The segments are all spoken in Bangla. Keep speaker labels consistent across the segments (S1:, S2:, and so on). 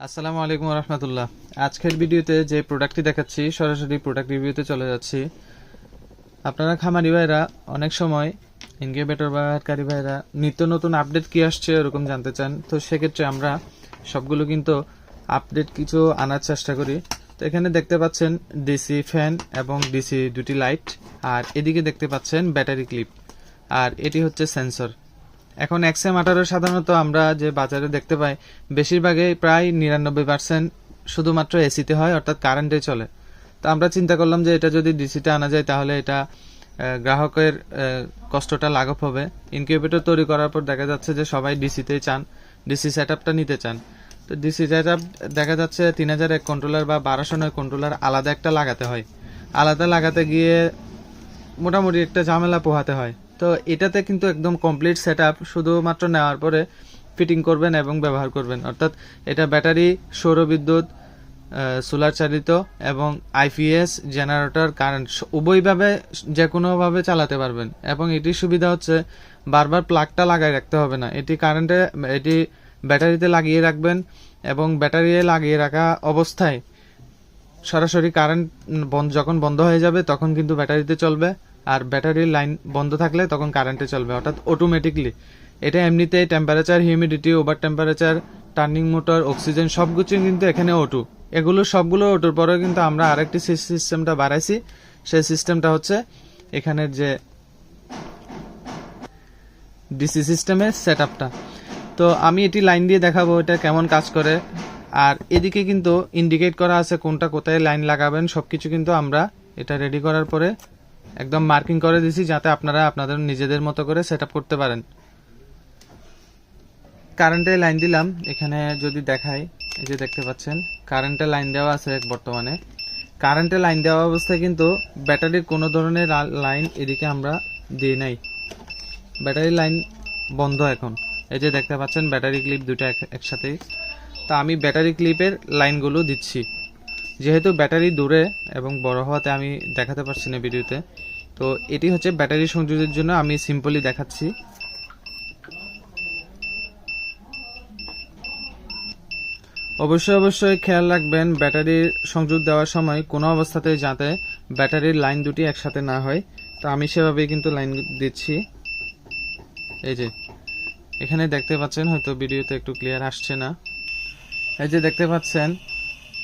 S1: আসসালামু আলাইকুম রহমতুল্লাহ আজকের ভিডিওতে যে প্রোডাক্টটি দেখাচ্ছি, সরাসরি প্রোডাক্ট রিভিউতে চলে যাচ্ছি। আপনারা খামারি ভাইরা অনেক সময় ইনকিউবেটর ব্যবহারকারী ভাইরা নিত্য নতুন আপডেট কি আসছে এরকম জানতে চান, তো সেক্ষেত্রে আমরা সবগুলো কিন্তু আপডেট কিছু আনার চেষ্টা করি। তো এখানে দেখতে পাচ্ছেন ডিসি ফ্যান এবং ডিসি দুটি লাইট আর এদিকে দেখতে পাচ্ছেন ব্যাটারি ক্লিপ আর এটি হচ্ছে সেন্সর এখন এক্সএম আঠারো সাধারণত আমরা যে বাজারে দেখতে পাই, বেশিরভাগই প্রায় নিরানব্বই পার্সেন্ট শুধুমাত্র এসিতে হয়, অর্থাৎ কারেন্টে চলে। তো আমরা চিন্তা করলাম যে এটা যদি ডিসিতে আনা যায়, তাহলে এটা গ্রাহকের কষ্টটা লাঘব হবে। ইনকিউবেটর তৈরি করার পর দেখা যাচ্ছে যে সবাই ডিসিতেই চান, ডিসি সেট নিতে চান। তো ডিসি সেট দেখা যাচ্ছে তিন হাজার এক কন্ট্রোলার বা বারোশো নয় কন্ট্রোলার আলাদা একটা লাগাতে হয়। আলাদা লাগাতে গিয়ে মোটামুটি একটা ঝামেলা পোহাতে হয়। তো এটাতে কিন্তু একদম কমপ্লিট সেট আপ শুধুমাত্র নেওয়ার পরে ফিটিং করবেন এবং ব্যবহার করবেন। অর্থাৎ এটা ব্যাটারি সৌরবিদ্যুৎ সোলার চালিত এবং আইপিএস জেনারেটর কারেন্ট উভয়ভাবে যে কোনোভাবে চালাতে পারবেন। এবং এটির সুবিধা হচ্ছে বারবার প্লাগটা লাগাই রাখতে হবে না। এটি কারেন্টে এটি ব্যাটারিতে লাগিয়ে রাখবেন এবং ব্যাটারি লাগিয়ে রাখা অবস্থায় সরাসরি কারেন্ট যখন বন্ধ হয়ে যাবে তখন কিন্তু ব্যাটারিতে চলবে। আর ব্যাটারির লাইন বন্ধ থাকলে তখন কারেন্টে চলবে। অর্থাৎ অটোমেটিকলি এটা এমনিতেই temperature humidity over temperature turning motor oxygen সব কিছু কিন্তু এখানে অটো এগুলো সবগুলো অটুর পরেও কিন্তু আমরা আরেকটি সিস্টেমটা বাড়াইছি। সেই সিস্টেমটা হচ্ছে এখানের যে ডিসি সিস্টেমের সেট আপটা তো আমি এটি লাইন দিয়ে দেখাবো এটা কেমন কাজ করে। আর এদিকে কিন্তু ইন্ডিকেট করা আছে কোনটা কোথায় লাইন লাগাবেন, সবকিছু কিন্তু আমরা এটা রেডি করার পরে একদম মার্কিং করে দিছি যাতে আপনারা আপনাদের নিজেদের মতো করে সেট করতে পারেন। কারেন্টের লাইন দিলাম। এখানে যদি দেখাই, এই যে দেখতে পাচ্ছেন কারেন্টের লাইন দেওয়া আছে এক বর্তমানে কারেন্টের লাইন দেওয়া অবস্থায় কিন্তু ব্যাটারির কোনো ধরনের লাইন এদিকে আমরা দিই নাই। ব্যাটারি লাইন বন্ধ এখন। এই যে দেখতে পাচ্ছেন, ব্যাটারি ক্লিপ দুটা এক- একসাথেই। তা আমি ব্যাটারি ক্লিপের লাইনগুলো দিচ্ছি। যেহেতু ব্যাটারি দূরে এবং বড় হওয়াতে আমি দেখাতে পারছি না ভিডিওতে তো এটি হচ্ছে ব্যাটারি সংযোগের জন্য আমি সিম্পলি দেখাচ্ছি। অবশ্যই অবশ্যই খেয়াল রাখবেন ব্যাটারির সংযোগ দেওয়ার সময় কোনো অবস্থাতে যাতে ব্যাটারির লাইন দুটি একসাথে না হয়। তো আমি সেভাবেই কিন্তু লাইন দিচ্ছি। এই যে, এখানে দেখতে পাচ্ছেন, হয়তো ভিডিওতে একটু ক্লিয়ার আসছে না। এই যে দেখতে পাচ্ছেন,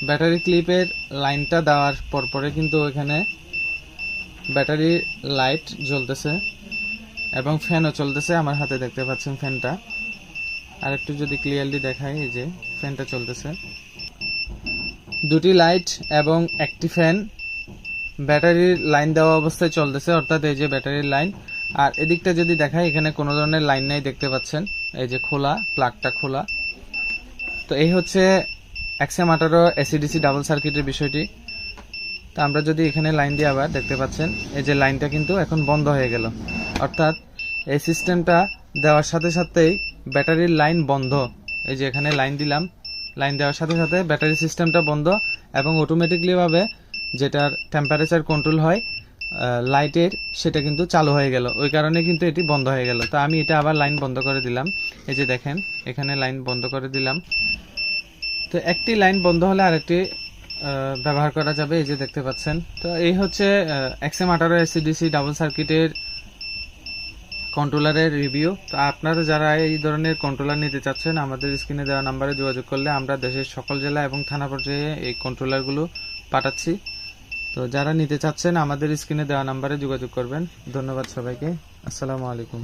S1: ব্যাটারি ক্লিপের লাইনটা দেওয়ার পরপরে কিন্তু এখানে ব্যাটারি লাইট জ্বলতেছে এবং ফ্যানও চলতেছে, আমার হাতে দেখতে পাচ্ছেন ফ্যানটা। আর একটু যদি ক্লিয়ারলি দেখাই, এই যে ফ্যানটা চলতেছে। দুটি লাইট এবং একটি ফ্যান, ব্যাটারির লাইন দেওয়া অবস্থায় চলতেছে, অর্থাৎ এই যে ব্যাটারির লাইন। আর এদিকটা যদি দেখাই, এখানে কোনো ধরনের লাইন নেই দেখতে পাচ্ছেন, এই যে খোলা, প্লাগটা খোলা। তো এই হচ্ছে এক্সএম আঠারো এসিডিসি ডাবল সার্কিটের বিষয়টি। তো আমরা যদি এখানে লাইন দিয়ে আবার দেখতে পাচ্ছেন, এই যে লাইনটা কিন্তু এখন বন্ধ হয়ে গেল। অর্থাৎ এই সিস্টেমটা দেওয়ার সাথে সাথেই ব্যাটারির লাইন বন্ধ। এই যে এখানে লাইন দিলাম, লাইন দেওয়ার সাথে সাথে ব্যাটারি সিস্টেমটা বন্ধ এবং অটোমেটিকলি ভাবে যেটার টেম্পারেচার কন্ট্রোল হয় লাইটের সেটা কিন্তু চালু হয়ে গেল। ওই কারণে কিন্তু এটি বন্ধ হয়ে গেল। তো আমি এটা আবার লাইন বন্ধ করে দিলাম। এই যে দেখেন, এখানে লাইন বন্ধ করে দিলাম। তো একটি লাইন বন্ধ হলে আরেকটি ব্যবহার করা যাবে, এই যে দেখতে পাচ্ছেন। তো এই হচ্ছে এক্সএম আঠারো এসিডিসি ডাবল সার্কিটের কন্ট্রোলারের রিভিউ তো আপনারা যারা এই ধরনের কন্ট্রোলার নিতে চাচ্ছেন, আমাদের স্ক্রিনে দেওয়া নাম্বারে যোগাযোগ করলে আমরা দেশের সকল জেলা এবং থানা পর্যায়ে এই কন্ট্রোলারগুলো পাঠাচ্ছি। তো যারা নিতে চাচ্ছেন, আমাদের স্ক্রিনে দেওয়া নাম্বারে যোগাযোগ করবেন। ধন্যবাদ সবাইকে। আসসালামু আলাইকুম।